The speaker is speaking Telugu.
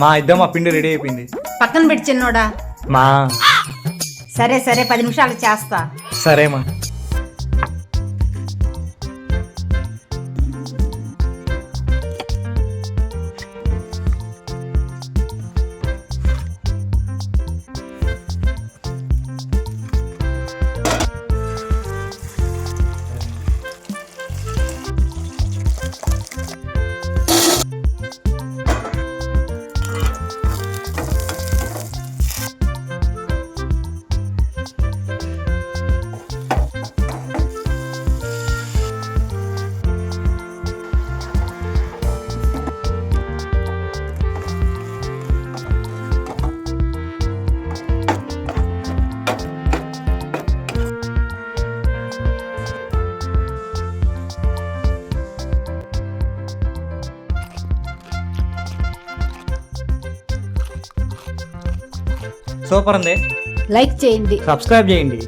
మా ఇద్దరు మా పిండి రెడీ అయిపోయింది. పక్కన పెట్టి చిన్నోడా? మా. సరే సరే పది నిమిషాలు చేస్తా. సరే సూపర్ ఉంది లైక్ చేయండి. సబ్స్క్రైబ్ చేయండి.